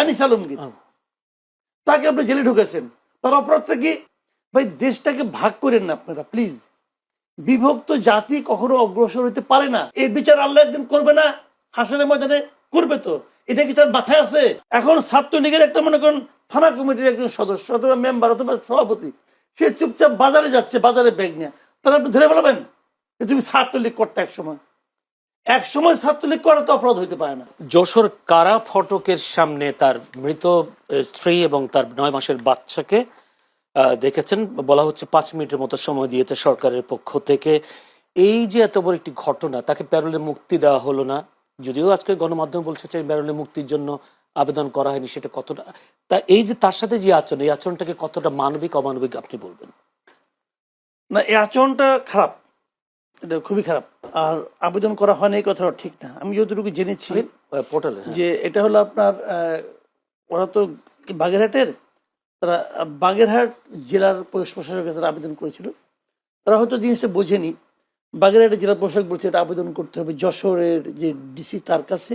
আনিস আলমগীর। তাকে আপনি জেলে ঢুকেছেন। তার অপরাধটা কি? ভাই দেশটাকে ভাগ করেন না আপনারা প্লিজ বিভক্ত জাতি কখনো অগ্রসর হতে পারে না। এই বিচার আল্লাহ একদিন করবে না হাসনের ময়দানে করবে তো। এটা কি তার মাথায় আছে? এখন ছাত্রলীগের একটা মনে করেন থানা কমিটির একজন সদস্য অথবা মেম্বার অথবা সভাপতি সে চুপচাপ বাজারে যাচ্ছে বাজারে ব্যাগ নিয়ে। তারা আপনি ধরে বলবেন যে তুমি ছাত্রলীগ করতে এক সময় এক সময় ছাত্রলীগ করা তো অপরাধ হইতে পারে না। যশোর কারা ফটকের সামনে তার মৃত স্ত্রী এবং তার নয় মাসের বাচ্চাকে দেখেছেন? বলা হচ্ছে পাঁচ মিনিটের মতো সময় দিয়েছে সরকারের পক্ষ থেকে। এই যে এত বড় একটি ঘটনা তাকে প্যারোলে মুক্তি দেওয়া হলো না। যদিও আজকে গণমাধ্যম বলছে যে প্যারোলে মুক্তির জন্য আবেদন করা হয়নি সেটা কতটা তা এই যে তার সাথে যে আচরণ এই আচরণটাকে কতটা মানবিক অমানবিক আপনি বলবেন? না এই আচরণটা খারাপ। এটা খুবই খারাপ। আর আবেদন করা হয়নি এই কথাটা ঠিক না। আমি যতটুকু জেনেছি পোর্টালে যে এটা হলো আপনার ওরা তো বাগেরহাটের তারা বাগেরহাট জেলার পুলিশ প্রশাসকের কাছে তারা আবেদন করেছিল। তারা হয়তো জিনিসটা বোঝেনি। বাগেরহাটের জেলা প্রশাসক বলছে এটা আবেদন করতে হবে যশোরের যে ডিসি তার কাছে।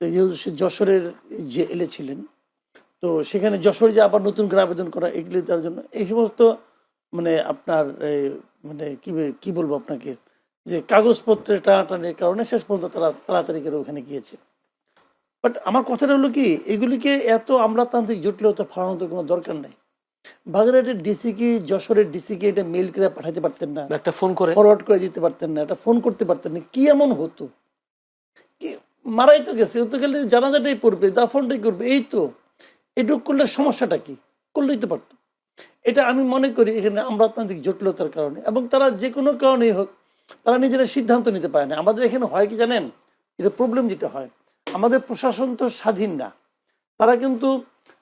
যেহেতু সে যশোরের যে এলে ছিলেন তো সেখানে যশোরে যে আবার নতুন করে আবেদন করা এগুলি তার জন্য এই সমস্ত মানে আপনার মানে কি কি বলব আপনাকে? যে কাগজপত্রের টানাটানির কারণে শেষ পর্যন্ত তারা তাড়াতাড়ি করে ওখানে গিয়েছে। বাট আমার কথাটা হলো কি এগুলিকে এত আমলাতান্ত্রিক জটিলতা ফলানোর তো কোনো দরকার নাই। বাগেরহাটের ডিসি কি যশোরের ডিসি কি এটা মেল করে পাঠাতে পারতেন না। একটা ফোন করে। ফরওয়ার্ড করে দিতে পারতেন না একটা ফোন করতে পারতেন না। কি এমন হতো? কি মারাই তো গেছে ও তো গেলে জানাজাটাই পড়বে দাফনটাই করবে এই তো। এটুক করলে সমস্যাটা কি? করলেই তো পারতো। এটা আমি মনে করি এখানে আমলাতান্ত্রিক জটিলতার কারণে এবং তারা যে কোনো কারণেই হোক, তারা নিজেরা সিদ্ধান্ত নিতে পারে না। আমাদের এখানে হয় কি জানেন? এটা প্রবলেম যেটা হয়, আমাদের প্রশাসন তো স্বাধীন না। তারা কিন্তু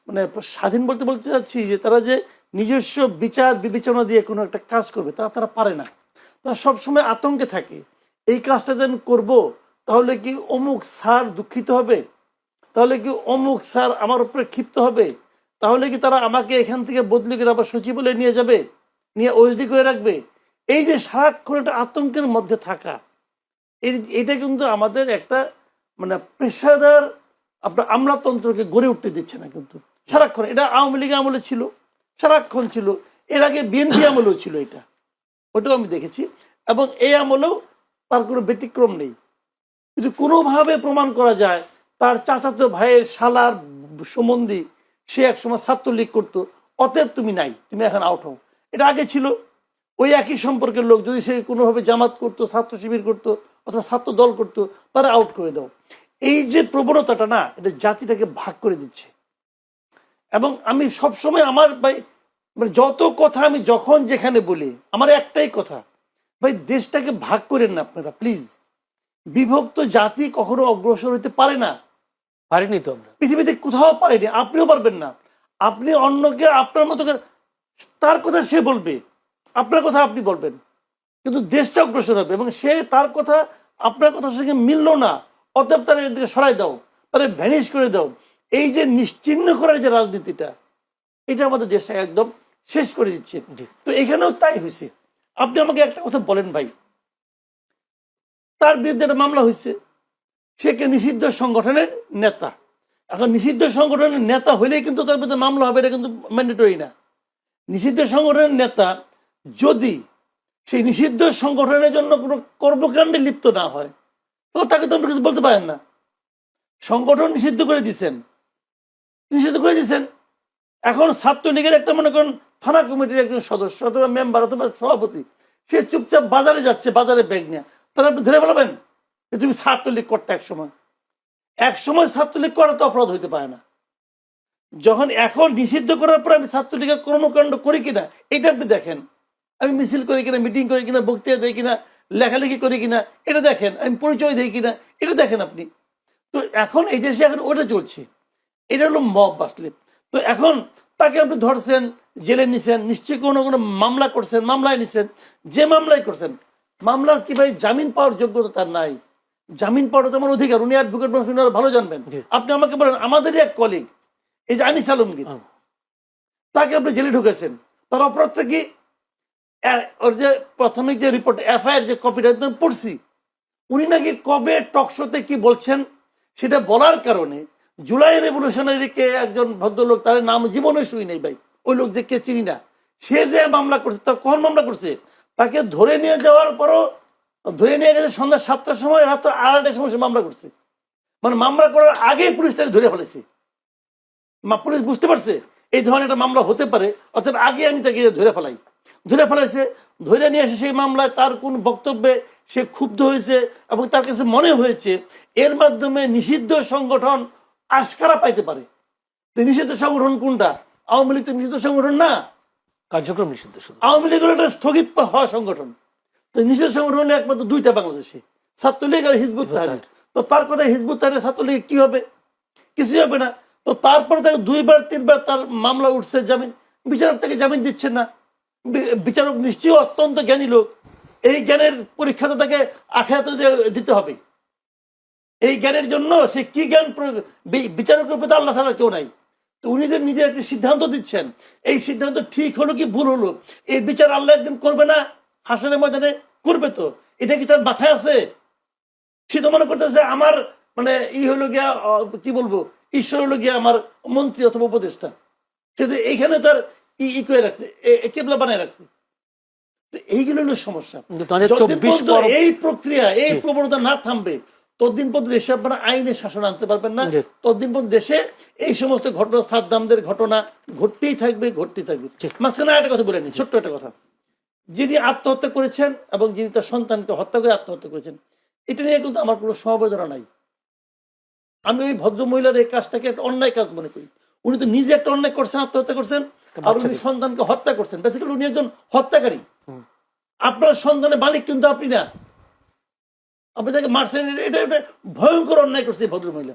মানে স্বাধীন বলতে বলতে চাচ্ছি যে তারা যে নিজস্ব বিচার বিবেচনা দিয়ে কোনো একটা কাজ করবে, তা তারা পারে না। তারা সবসময় আতঙ্কে থাকে, এই কাজটা যে আমি করব, তাহলে কি অমুক স্যার দুঃখিত হবে? তাহলে কি অমুক স্যার আমার উপরে ক্ষিপ্ত হবে? তাহলে কি তারা আমাকে এখান থেকে বদলি করে আবার সচিবালয়ে নিয়ে যাবে? নিয়ে ওএসডি করে রাখবে? এই যে সারাক্ষণ একটা আতঙ্কের মধ্যে থাকা এটা কিন্তু আমাদের একটা মানে পেশাদার আপনার আমলাতন্ত্রকে গড়ে উঠতে দিচ্ছে না কিন্তু। সারাক্ষণ, এটা আওয়ামী লীগ আমলে ছিল, সারাক্ষণ ছিল। এর আগে বিএনপি আমলেও ছিল এটা। ওটাও আমি দেখেছি। এবং এই আমলেও তার কোনো ব্যতিক্রম নেই। যদি কোনোভাবে প্রমাণ করা যায়, তার চাচাতো ভাইয়ের শালার সম্বন্ধী সে একসময় ছাত্রলীগ করতো, অতএব তুমি নাই, তুমি এখন আউট হও। এটা আগে ছিল। ওই একই সম্পর্কের লোক যদি সে কোনোভাবে জামাত করতো, ছাত্র শিবির করতো, অথবা ছাত্র দল করতো, তারা আউট করে দাও। এই যে প্রবণতাটা না, এটা জাতিটাকে ভাগ করে দিচ্ছে। এবং আমি সবসময় আমার ভাই মানে যত কথা আমি যখন যেখানে বলি, আমার একটাই কথা, ভাই, দেশটাকে ভাগ করেন না আপনারা প্লিজ বিভক্ত জাতি কখনো অগ্রসর হতে পারে না। পারিনি তো আমরা। পৃথিবীতে কোথাও পারেনি আপনিও পারবেন না। আপনি অন্যকে আপনার মতো তার কথা সে বলবে আপনার কথা আপনি বলবেন। কিন্তু দেশটা অগ্রসর হবে এবং সে তার কথা আপনার কথার সঙ্গে মিললো না অতএব তার এদিকে সরাই দাও তারা ভ্যানিশ করে দাও। এই যে নিশ্চিহ্ন করার যে রাজনীতিটা এটা আমাদের দেশটা একদম শেষ করে দিচ্ছে। তো এখানেও তাই হয়েছে। আপনি আমাকে একটা কথা বলেন ভাই। তার বিরুদ্ধে একটা মামলা হয়েছে। সে কে নিষিদ্ধ সংগঠনের নেতা। এখন নিষিদ্ধ সংগঠনের নেতা হলেই কিন্তু তার বিরুদ্ধে মামলা হবে, এটা কিন্তু ম্যান্ডেটরি না। নিষিদ্ধ সংগঠনের নেতা যদি সেই নিষিদ্ধ সংগঠনের জন্য কোনো কর্মকাণ্ডে লিপ্ত না হয়, তাহলে তাকে তো আপনি কিছু বলতে পারেন না। সংগঠন নিষিদ্ধ করে দিচ্ছেন নিষিদ্ধ করে দিচ্ছেন এখন ছাত্রলীগের একটা মনে করেন থানা কমিটির একজন সদস্য অথবা মেম্বার অথবা সভাপতি, সে চুপচাপ বাজারে যাচ্ছে, বাজারে ব্যাগ নিয়ে। তারা আপনি ধরে বলবেন যে, তুমি ছাত্রলীগ করতে এক সময় এক সময় ছাত্রলীগ করা তো অপরাধ হইতে পারে না। যখন এখন নিষিদ্ধ করার পর আমি ছাত্রলীগের কর্মকাণ্ড করি কিনা, এটা আপনি দেখেন। আমি মিছিল করি কিনা, মিটিং করি কিনা, বক্তৃতা দেই কিনা, লেখালেখি করি কিনা, এটা দেখেন। আমি পরিচয় দিই কিনা, এটা দেখেন আপনি। তো এখন এই দেশে এখন ওটা চলছে। এটা হলো মব বাসলে তো এখন তাকে আপনি ধরছেন, জেলে নিছেন, নিশ্চয়ই কোনো কোনো মামলা করছেন, মামলায় নিছেন। যে মামলায় করছেন, মামলার কি ভাই জামিন পাওয়ার যোগ্যতা তার নাই। জামিন পাওয়ার তোমার অধিকার উনি অ্যাডভোকেট মানুষ ভালো জানবেন। আপনি আমাকে বলেন আমাদেরই এক কলিগ এই যে আনিস আলমগীর তাকে আপনি জেলে ঢুকেছেন। তার অপরাধটা কি? ওর যে প্রাথমিক যে রিপোর্ট এফআইআর যে কপিটা একদম পড়ছি উনি নাকি কবে টকশোতে কি বলছেন সেটা বলার কারণে জুলাই রেভলিউশনারিকে একজন ভদ্রলোক তার নাম জীবনে শুই নেই ভাই ওই লোক যে কে চিনি না সে যে মামলা করছে তার কখন মামলা করছে তাকে ধরে নিয়ে যাওয়ার পরও ধরে নিয়ে গেছে সন্ধ্যা সাতটার সময় রাত আড়াইটার সময় সে মামলা করছে। মানে মামলা করার আগেই পুলিশ তাকে ধরে ফেলেছে। পুলিশ বুঝতে পারছে এই ধরনের একটা মামলা হতে পারে অর্থাৎ আগে আমি তাকে ধরে ফেলাই। ধরে ফেলাইছে ধরে নিয়ে এসে সেই মামলায় তার কোন বক্তব্যে সে ক্ষুব্ধ হয়েছে এবং তার কাছে মনে হয়েছে এর মাধ্যমে নিষিদ্ধ সংগঠন আশকারা পাইতে পারে। তো নিষিদ্ধ সংগঠন কোনটা? আওয়ামী লীগ তো নিষিদ্ধ সংগঠন না? কার্যক্রম নিষিদ্ধ আওয়ামী লীগ হলো একটা স্থগিত হওয়া সংগঠন। তো নিষিদ্ধ সংগঠন একমাত্র দুইটা বাংলাদেশে। ছাত্রলীগ আর হিজবুত তাহারির তো তার কথা হিজবুত তাহারির ছাত্রলীগ কি হবে? কিছুই হবে না। তো তারপরে তাকে দুইবার তিনবার তার মামলা উঠছে জামিন। বিচারক তাকে জামিন দিচ্ছেন না। বিচারক নিশ্চয়ই অত্যন্ত জ্ঞানী লোক। এই জ্ঞানের পরীক্ষা তো তাকে আখায়াতে দিতে হবে। এই জ্ঞানের জন্য সে কি জ্ঞান বিচারকের উপর তো আল্লাহ ছাড়া কেউ নাই। তো উনি যে নিজের একটি সিদ্ধান্ত দিচ্ছেন এই সিদ্ধান্ত ঠিক হলো কি ভুল হলো? এই বিচার আল্লাহ একদিন করবে না? হাসনের ময়দানে করবে তো? এটা কি তার মাথায় আছে? সে তো মনে করতেছে আমার মানে ই হলো গিয়া কি বলব ঈশ্বর হলো গিয়া আমার মন্ত্রী অথবা উপদেষ্টা। সে তো এইখানে তার ই ই করে রাখছে কেবলা বানায় রাখছে। এইগুলো হলো সমস্যা। কিন্তু 2024 যতদিন পর্যন্ত পর- এই প্রক্রিয়া এই প্রবণতা না থামবে ততদিন পর্যন্ত দেশে আপনারা আইনে শাসন আনতে পারবেন না। ততদিন পর্যন্ত দেশে এই সমস্ত ঘটনা সাদ্দামদের ঘটনা ঘটতেই থাকবে ঘটতেই থাকবে। মাঝখানে একটা কথা বলে নি ছোট্ট একটা কথা। যিনি আত্মহত্যা করেছেন এবং যিনি তার সন্তানকে হত্যা করে আত্মহত্যা করেছেন এটা নিয়ে কিন্তু আমার কোনো সমবেদনা নাই। আমি ওই ভদ্র মহিলার এই কাজটাকে একটা অন্যায় কাজ মনে করি। উনি তো নিজে একটা অন্যায় করছেন আত্মহত্যা করছেন আর উনি সন্তানকে হত্যা করছেন। বেসিক্যালি উনি একজন হত্যাকারী। আপনার সন্তানের মালিক কিন্তু আপনি না। আপনি তাকে মারছেন এটা ভয়ঙ্কর অন্যায় করছে এই ভদ্র মহিলা।